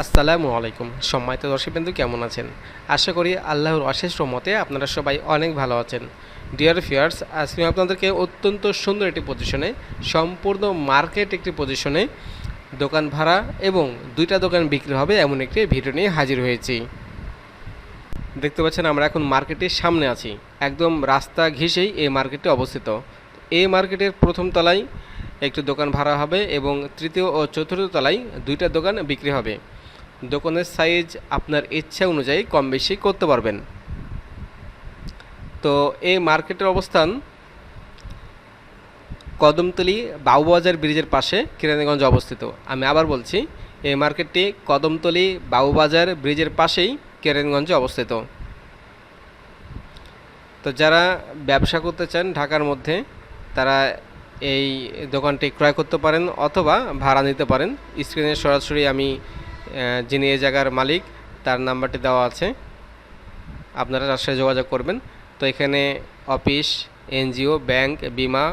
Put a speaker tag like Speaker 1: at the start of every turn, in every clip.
Speaker 1: আসসালামু আলাইকুম। সম্মানিত দর্শকবৃন্দু, কেমন আছেন? আশা করি আল্লাহর অশেষ রহমতে আপনারা সবাই অনেক ভালো আছেন। ডিয়ার ফিয়ার্স আজকে আমি আপনাদেরকে অত্যন্ত সুন্দর একটি পজিশনে সম্পূর্ণ মার্কেট একটি পজিশনে দোকান ভাড়া এবং দুইটা দোকান বিক্রি হবে এমন একটি ভিডিও নিয়ে হাজির হয়েছি। দেখতে পাচ্ছেন আমরা এখন মার্কেটের সামনে আছি। একদম রাস্তা ঘেঁষেই এই মার্কেটটি অবস্থিত। এই মার্কেটের প্রথম তলায় একটি দোকান ভাড়া হবে এবং তৃতীয় ও চতুর্থ তলায় দুইটা দোকান বিক্রি হবে। দোকানের সাইজ আপনার ইচ্ছা অনুযায়ী কম বেশি করতে পারবেন। তো এই মার্কেটের অবস্থান কদমতলি বাবুবাজার ব্রিজের পাশে কিরানীগঞ্জ অবস্থিত। আমি আবার বলছি, এই মার্কেটটি কদমতলি বাবুবাজার ব্রিজের পাশেই কিরানীগঞ্জে অবস্থিত। তো যারা ব্যবসা করতে চান ঢাকার মধ্যে, তারা এই দোকানটি ক্রয় করতে পারেন অথবা ভাড়া নিতে পারেন। স্ক্রিনে সরাসরি আমি যিনি এই জায়গার মালিক, তার নাম্বারটি দেওয়া আছে। আপনারা তার সাথে যোগাযোগ করবেন। তো এখানে অফিস, এনজিও, ব্যাংক, বিমা,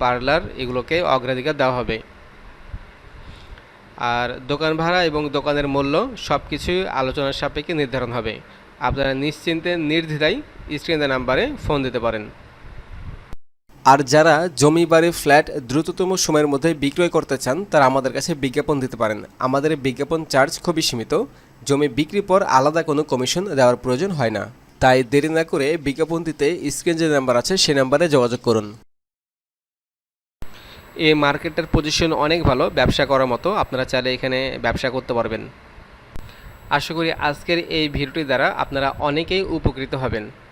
Speaker 1: পার্লার এগুলোকে অগ্রাধিকার দেওয়া হবে। আর দোকান ভাড়া এবং দোকানের মূল্য সব কিছুই আলোচনার সাপেক্ষে নির্ধারণ হবে। আপনারা নিশ্চিন্তে নির্দ্বিধায় স্ক্রিনের নাম্বারে ফোন দিতে পারেন। আর যারা জমি, বাড়ি, ফ্ল্যাট দ্রুততম সময়ের মধ্যে বিক্রয় করতে চান, তারা আমাদের কাছে বিজ্ঞাপন দিতে পারেন। আমাদের বিজ্ঞাপন চার্জ খুবই সীমিত। জমি বিক্রির পর আলাদা কোনো কমিশন দেওয়ার প্রয়োজন হয় না। তাই দেরি না করে বিজ্ঞাপন দিতে স্ক্রিন যে নাম্বার আছে সেই নাম্বারে যোগাযোগ করুন। এই মার্কেটের পজিশন অনেক ভালো, ব্যবসা করার মতো। আপনারা চাইলে এখানে ব্যবসা করতে পারবেন। আশা করি আজকের এই ভিডিওটি দ্বারা আপনারা অনেকেই উপকৃত হবেন।